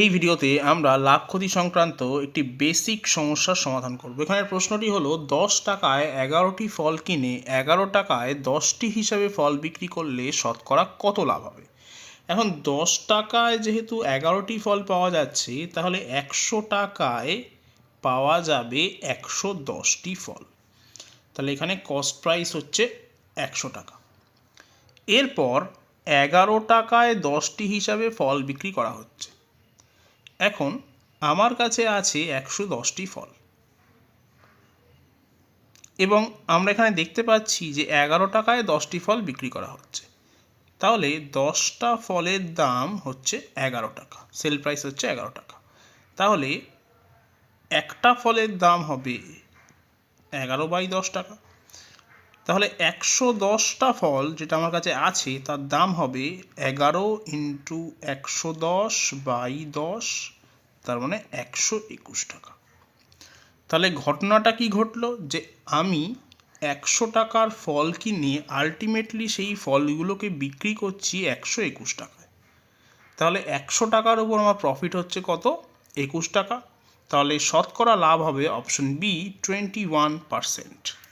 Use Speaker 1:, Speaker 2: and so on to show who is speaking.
Speaker 1: এই ভিডিওতে আমরা লাভ ক্ষতি সংক্রান্ত একটি বেসিক সমস্যার সমাধান করব। এখানে প্রশ্নটি হলো, দশ টাকায় এগারোটি ফল কিনে এগারো টাকায় দশটি হিসাবে ফল বিক্রি করলে শতকরা কত লাভ হবে? এখন দশ টাকায় যেহেতু এগারোটি ফল পাওয়া যাচ্ছে, তাহলে একশো টাকায় পাওয়া যাবে একশো দশটি ফল। তাহলে এখানে কস্ট প্রাইস হচ্ছে একশো টাকা। এরপর এগারো টাকায় দশটি হিসাবে ফল বিক্রি করা হচ্ছে। এখন আমার কাছে আছে একশো দশটি ফল। এবং আমরা এখানে দেখতে পাচ্ছি যে এগারো টাকায় দশটি ফল বিক্রি করা হচ্ছে। তাহলে দশটা ফলের দাম হচ্ছে এগারো টাকা, সেল প্রাইস হচ্ছে এগারো টাকা। তাহলে একটা ফলের দাম হবে এগারো বাই দশ টাকা তাহলে একশো দশটা ফল যেটা আমার কাছে আছে, তার দাম হবে এগারো ইন্টু একশো দশ বাই দশ, তার মানে একশো একুশ টাকা। তাহলে ঘটনাটা কি ঘটলো? যে আমি একশো টাকার ফল কিনে আলটিমেটলি সেই ফলগুলোকে বিক্রি করছি একশো একুশ টাকায়। তাহলে একশো টাকার উপর আমার প্রফিট হচ্ছে কত? একুশ টাকা। তাহলে শতকরা লাভ হবে option B twenty one percent